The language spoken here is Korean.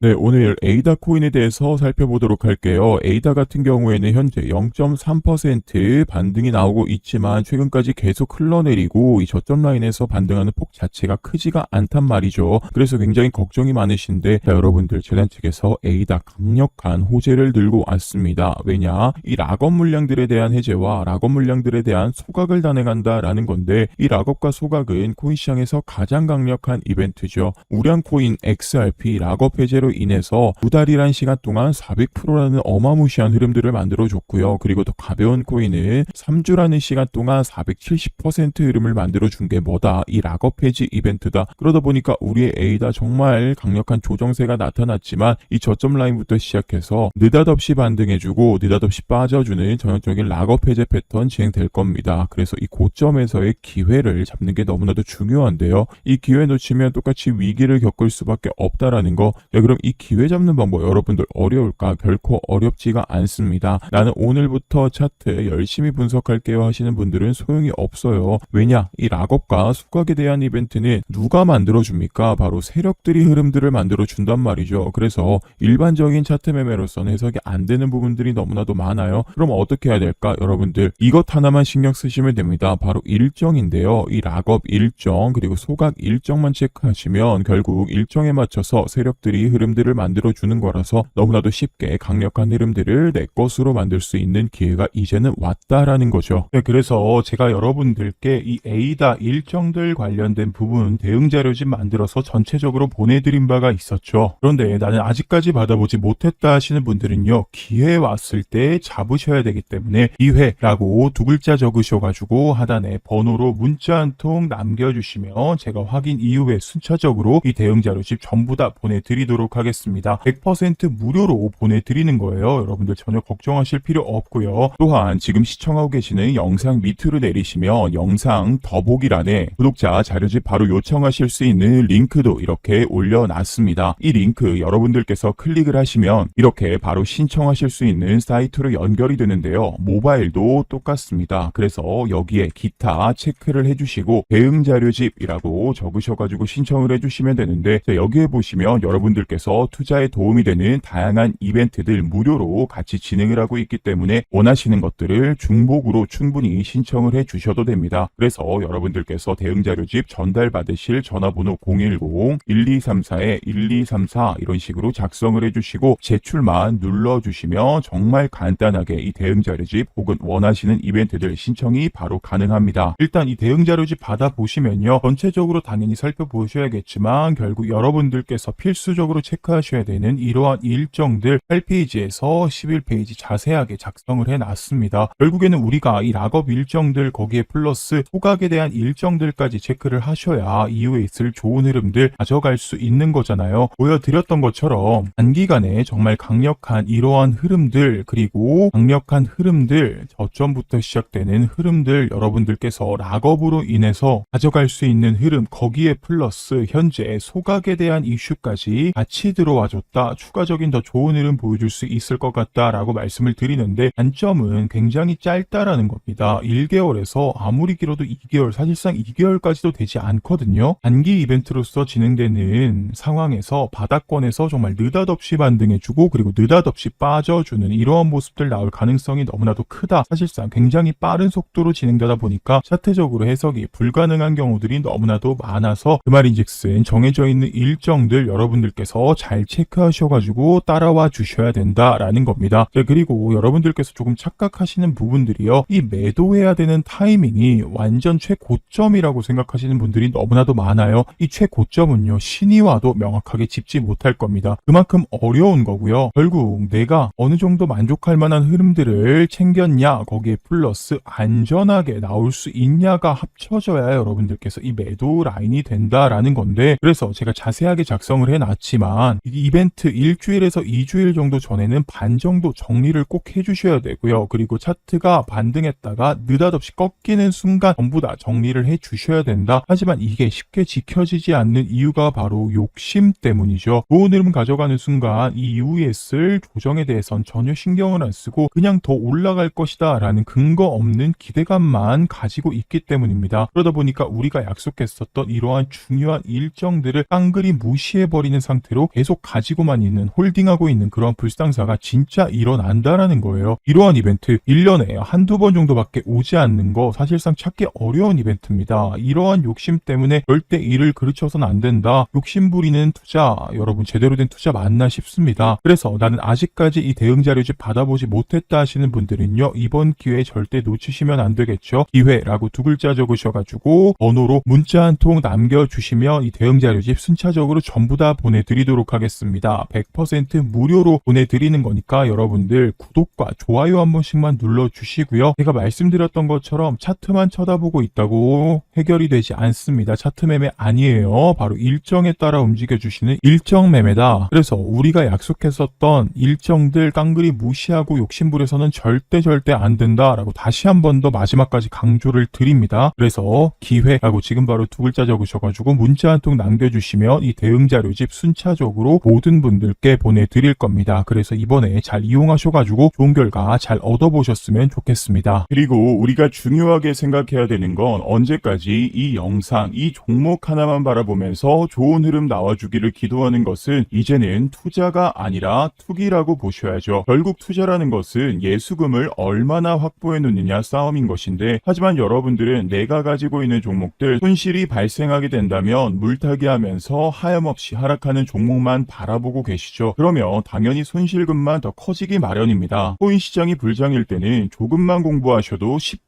네, 오늘 에이다 코인에 대해서 살펴보도록 할게요. 에이다 같은 경우에는 현재 0.3% 반등이 나오고 있지만 최근까지 계속 흘러내리고 이 저점 라인에서 반등하는 폭 자체가 크지가 않단 말이죠. 그래서 굉장히 걱정이 많으신데 자, 여러분들 재단 측에서 에이다 강력한 호재를 들고 왔습니다. 왜냐? 이 락업 물량들에 대한 해제와 락업 물량들에 대한 소각을 단행한다라는 건데 이 락업과 소각은 코인 시장에서 가장 강력한 이벤트죠. 우량 코인 XRP 락업 해제로 인해서 두 달이란 시간 동안 400%라는 어마무시한 흐름들을 만들어줬고요. 그리고 더 가벼운 코인은 3주라는 시간 동안 470% 흐름을 만들어준 게 뭐다? 이 락업 해지 이벤트다. 그러다 보니까 우리의 에이다 정말 강력한 조정세가 나타났지만 이 저점 라인부터 시작해서 느닷없이 반등해주고 느닷없이 빠져주는 전형적인 락업 해제 패턴 진행될 겁니다. 그래서 이 고점에서의 기회를 잡는 게 너무나도 중요한데요. 이 기회 놓치면 똑같이 위기를 겪을 수밖에 없다라는 거. 야, 그럼 이 기회 잡는 방법 여러분들 어려울까? 결코 어렵지가 않습니다. 나는 오늘부터 차트 열심히 분석할게요 하시는 분들은 소용이 없어요. 왜냐? 이 락업과 수각에 대한 이벤트는 누가 만들어줍니까? 바로 세력들이 흐름들을 만들어준단 말이죠. 그래서 일반적인 차트 매매로서는 해석이 안 되는 부분들이 너무나도 많아요. 그럼 어떻게 해야 될까? 여러분들 이것 하나만 신경 쓰시면 됩니다. 바로 일정인데요. 이 락업 일정 그리고 소각 일정만 체크하시면 결국 일정에 맞춰서 세력들이 흐름 들을 만들어 주는 거라서 너무나도 쉽게 강력한 흐름들을 내 것으로 만들 수 있는 기회가 이제는 왔다라는 거죠. 네, 그래서 제가 여러분들께 이 에이다 일정들 관련된 부분 대응 자료집 만들어서 전체적으로 보내드린 바가 있었죠. 그런데 나는 아직까지 받아보지 못했다 하시는 분들은요, 기회 왔을 때 잡으셔야 되기 때문에 기회라고 두 글자 적으셔가지고 하단에 번호로 문자 한 통 남겨주시면 제가 확인 이후에 순차적으로 이 대응 자료집 전부 다 보내드리도록 하겠습니다. 100% 무료로 보내드리는 거예요. 여러분들 전혀 걱정하실 필요 없고요. 또한 지금 시청하고 계시는 영상 밑으로 내리시면 영상 더보기란에 구독자 자료집 바로 요청하실 수 있는 링크도 이렇게 올려놨습니다. 이 링크 여러분들께서 클릭을 하시면 이렇게 바로 신청하실 수 있는 사이트로 연결이 되는데요. 모바일도 똑같습니다. 그래서 여기에 기타 체크를 해주시고 대응 자료집이라고 적으셔가지고 신청을 해주시면 되는데 자, 여기에 보시면 여러분들께서 투자에 도움이 되는 다양한 이벤트들 무료로 같이 진행을 하고 있기 때문에 원하시는 것들을 중복으로 충분히 신청을 해 주셔도 됩니다. 그래서 여러분들께서 대응 자료집 전달 받으실 전화번호 010-1234-1234 이런 식으로 작성을 해주시고 제출만 눌러주시면 정말 간단하게 이 대응 자료집 혹은 원하시는 이벤트들 신청이 바로 가능합니다. 일단 이 대응 자료집 받아보시면요. 전체적으로 당연히 살펴보셔야겠지만 결국 여러분들께서 필수적으로 체크 하셔야 되는 이러한 일정들 8페이지에서 11페이지 자세하게 작성을 해놨습니다. 결국에는 우리가 이 락업 일정들 거기에 플러스 소각에 대한 일정들까지 체크를 하셔야 이후에 있을 좋은 흐름들 가져갈 수 있는 거잖아요. 보여드렸던 것처럼 단기간에 정말 강력한 이러한 흐름들 그리고 강력한 흐름들 저점부터 시작되는 흐름들 여러분들께서 락업으로 인해서 가져갈 수 있는 흐름 거기에 플러스 현재 소각에 대한 이슈까지 같이 들어와 줬다 추가적인 더 좋은 흐름 보여줄 수 있을 것 같다라고 말씀을 드리는데 단점은 굉장히 짧다라는 겁니다. 1개월에서 아무리 길어도 2개월 사실상 2개월까지도 되지 않거든요. 단기 이벤트로서 진행되는 상황에서 바닥권에서 정말 느닷없이 반등해주고 그리고 느닷없이 빠져주는 이러한 모습들 나올 가능성이 너무나도 크다. 사실상 굉장히 빠른 속도로 진행되다 보니까 차트적으로 해석이 불가능한 경우들이 너무나도 많아서 그 말인즉슨 정해져 있는 일정들 여러분들께서 잘 체크하셔가지고 따라와 주셔야 된다라는 겁니다. 네, 그리고 여러분들께서 조금 착각하시는 부분들이요. 이 매도해야 되는 타이밍이 완전 최고점이라고 생각하시는 분들이 너무나도 많아요. 이 최고점은요. 신이 와도 명확하게 짚지 못할 겁니다. 그만큼 어려운 거고요. 결국 내가 어느 정도 만족할 만한 흐름들을 챙겼냐 거기에 플러스 안전하게 나올 수 있냐가 합쳐져야 여러분들께서 이 매도 라인이 된다라는 건데 그래서 제가 자세하게 작성을 해놨지만 이 이벤트 일주일에서 2주일 정도 전에는 반 정도 정리를 꼭 해주셔야 되고요. 그리고 차트가 반등했다가 느닷없이 꺾이는 순간 전부 다 정리를 해주셔야 된다. 하지만 이게 쉽게 지켜지지 않는 이유가 바로 욕심 때문이죠. 좋은 흐름 가져가는 순간 이 이후에 쓸 조정에 대해선 전혀 신경을 안 쓰고 그냥 더 올라갈 것이다 라는 근거 없는 기대감만 가지고 있기 때문입니다. 그러다 보니까 우리가 약속했었던 이러한 중요한 일정들을 깡그리 무시해버리는 상태로 계속 가지고만 있는 홀딩하고 있는 그런 불상사가 진짜 일어난다라는 거예요. 이러한 이벤트 1년에 한두 번 정도밖에 오지 않는 거 사실상 찾기 어려운 이벤트입니다. 이러한 욕심 때문에 절대 이를 그르쳐서는 안 된다. 욕심 부리는 투자 여러분 제대로 된 투자 맞나 싶습니다. 그래서 나는 아직까지 이 대응 자료집 받아보지 못했다 하시는 분들은요. 이번 기회에 절대 놓치시면 안 되겠죠. 기회라고 두 글자 적으셔가지고 번호로 문자 한 통 남겨주시면 이 대응 자료집 순차적으로 전부 다 보내드리도록 하겠습니다. 100% 무료로 보내드리는 거니까 여러분들 구독과 좋아요 한 번씩만 눌러주시고요. 제가 말씀드렸던 것처럼 차트만 쳐다보고 있다고 해결이 되지 않습니다. 차트 매매 아니에요. 바로 일정에 따라 움직여주시는 일정 매매다. 그래서 우리가 약속했었던 일정들 깡그리 무시하고 욕심부려서는 절대 절대 안 된다라고 다시 한 번 더 마지막까지 강조를 드립니다. 그래서 기회라고 지금 바로 두 글자 적으셔가지고 문자 한 통 남겨주시면 이 대응 자료집 순차적으로 모든 분들께 보내드릴 겁니다. 그래서 이번에 잘 이용하셔가지고 좋은 결과 잘 얻어보셨으면 좋겠습니다. 그리고 우리가 중요하게 생각해야 되는 건 언제까지 이 영상, 이 종목 하나만 바라보면서 좋은 흐름 나와주기를 기도하는 것은 이제는 투자가 아니라 투기라고 보셔야죠. 결국 투자라는 것은 예수금을 얼마나 확보해 놓느냐 싸움인 것인데 하지만 여러분들은 내가 가지고 있는 종목들 손실이 발생하게 된다면 물타기 하면서 하염없이 하락하는 종목 만 바라보고 계시죠. 그러면 당연히 손실금만 더 커지기 마련입니다. 코인 시장이 불장일 때는 조금만 공부하셔도 쉽게